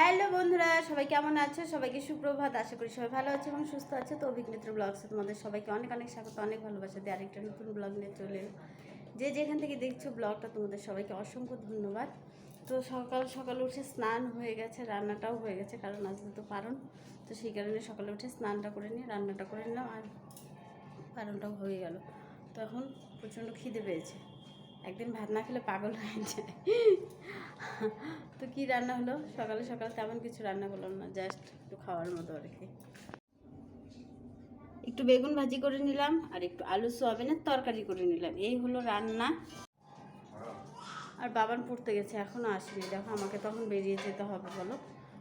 Hello বন্ধুরা, সবাই কেমন আছো? সবাইকে সুপ্রভাত, আশা করি সবাই ভালো আছে এবং সুস্থ আছে। তো অভিনেত্র ব্লগসে তোমাদের সবাইকে অনেক অনেক স্বাগত, অনেক ভালোবাসা। দিয়ে আরেকটা নতুন ব্লগ নিয়ে চলে। যে যেখান থেকে দেখছ ব্লগটা তোমাদের সবাইকে অসংখ্য ধন্যবাদ। তো সকাল সকাল উঠে স্নান হয়ে গেছে, রান্নাটাও হয়ে গেছে, কারণ আজকে তো পারণ তো সেই কারণে সকালে উঠে স্নানটা করে নিয়ে, রান্নাটা করে নিলাম আর পারণটাও হয়ে গেল। তো এখন প্রচণ্ড খিদে পেয়েছে। একদিন ভাত না খেলে পাগল হয়ে যায়। তো কি রান্না হলো? সকালে সকালে তেমন কিছু রান্না করলাম না, জাস্ট একটু খাওয়ার মতো আর কি। একটু বেগুন ভাজি করে নিলাম আর একটু আলু, সোয়াবিনের তরকারি করে নিলাম। এই হলো রান্না। আর বাবান পড়তে গেছে এখনও আসেনি। দেখো, আমাকে তখন বেরিয়ে যেতে হবে, বলো।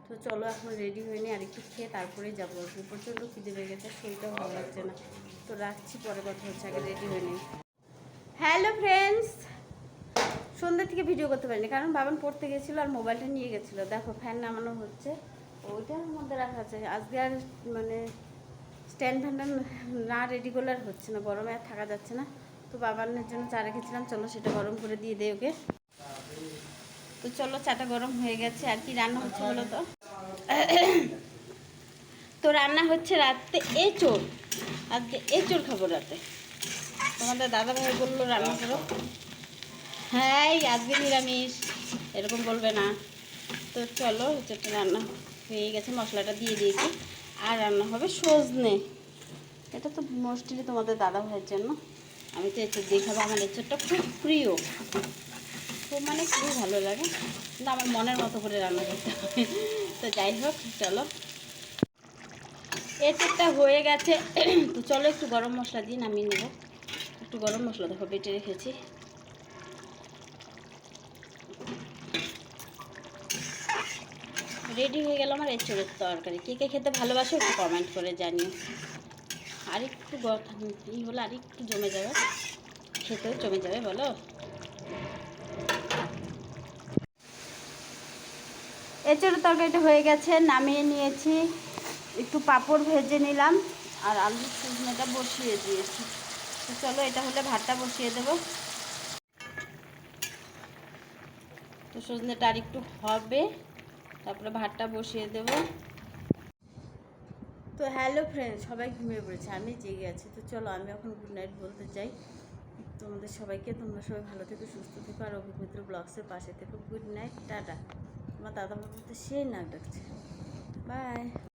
তো চলো, এখন রেডি হয়ে নি আর একটু খেয়ে তারপরেই যাব। আর কি। প্রচণ্ড খিদে পেয়ে গেছে শরীরটাও ভালো লাগছে না। তো রাখছি, পরে কথা হচ্ছে, আগে রেডি হয়ে নিই। হ্যালো ফ্রেন্ডস সন্ধ্যা থেকে ভিডিও করতে পারিনি, কারণ বাবান পড়তে গেছিল আর মোবাইলটা নিয়ে গেছিল। দেখো ফ্যান নামানো হচ্ছে। ওইটার মধ্যে রাখা আছে। আজকে আর মানে স্ট্যান্ড ফ্যানটা না রেডি করলে আর হচ্ছে না, গরমে আর থাকা যাচ্ছে না। তো বাবানের জন্য চা রেখেছিলাম, চলো সেটা গরম করে দিয়ে দে ওকে। তো চলো, চাটা গরম হয়ে গেছে। আর কি রান্না হচ্ছে বলো তো? তো রান্না হচ্ছে রাতে এঁচোড়। আজকে এ এঁচোড় খাব রাতে। তোমাদের দাদা ভাই বলল রান্না করো। হ্যাঁ আজকে নিরামিষ। এরকম বলবে না। তো চলো এঁচোড়টা রান্না হয়ে গেছে, মশলাটা দিয়ে দিয়েছি। আর রান্না হবে সজনে। এটা তো মোস্টলি তোমাদের দাদা ভাইয়ের জন্য। আমি তো এঁচোড় দিয়ে খাব, আমার এঁচোড়টা খুব প্রিয়। খুব মানে খুবই ভালো লাগে। কিন্তু আমার মনের মতো করে রান্না করতে হবে তো যাই হোক, চলো। এঁচোড়টা হয়ে গেছে। তো চলো একটু গরম মশলা দিয়ে নামিয়ে নেব। একটু গরম মশলা দেখো, বেটে রেখেছি। রেডি হয়ে গেল আমার এঁচড়ের তরকারি। কে কে খেতে ভালোবাসো একটু কমেন্ট করে জানিও। আর একটু ই হলে? আর একটু জমে যাবে। খেতেও জমে যাবে, বলো। এঁচড়ের তরকারিটা হয়ে গেছে, নামিয়ে নিয়েছি। একটু পাঁপড় ভেজে নিলাম, আর আলু সুজনেটা বসিয়ে দিয়েছি। তো চলো, এটা হলে ভাতটা বসিয়ে দেবো। তো সজনেটা আর একটু হবে। তারপরে ভাতটা বসিয়ে দেব। তো হ্যালো ফ্রেন্ড সবাই ঘুমিয়ে পড়েছে, আমি জেগে আছি। তো চলো, আমি এখন গুড নাইট বলতে চাই। তোমাদের সবাইকে, তোমরা সবাই ভালো থেকো, সুস্থ থেকো, আর অভিমিত্র ব্লগসের পাশে থেকো। Good night tata. আমার দাদা বাবু তো সেই নাক ডাকছে বাই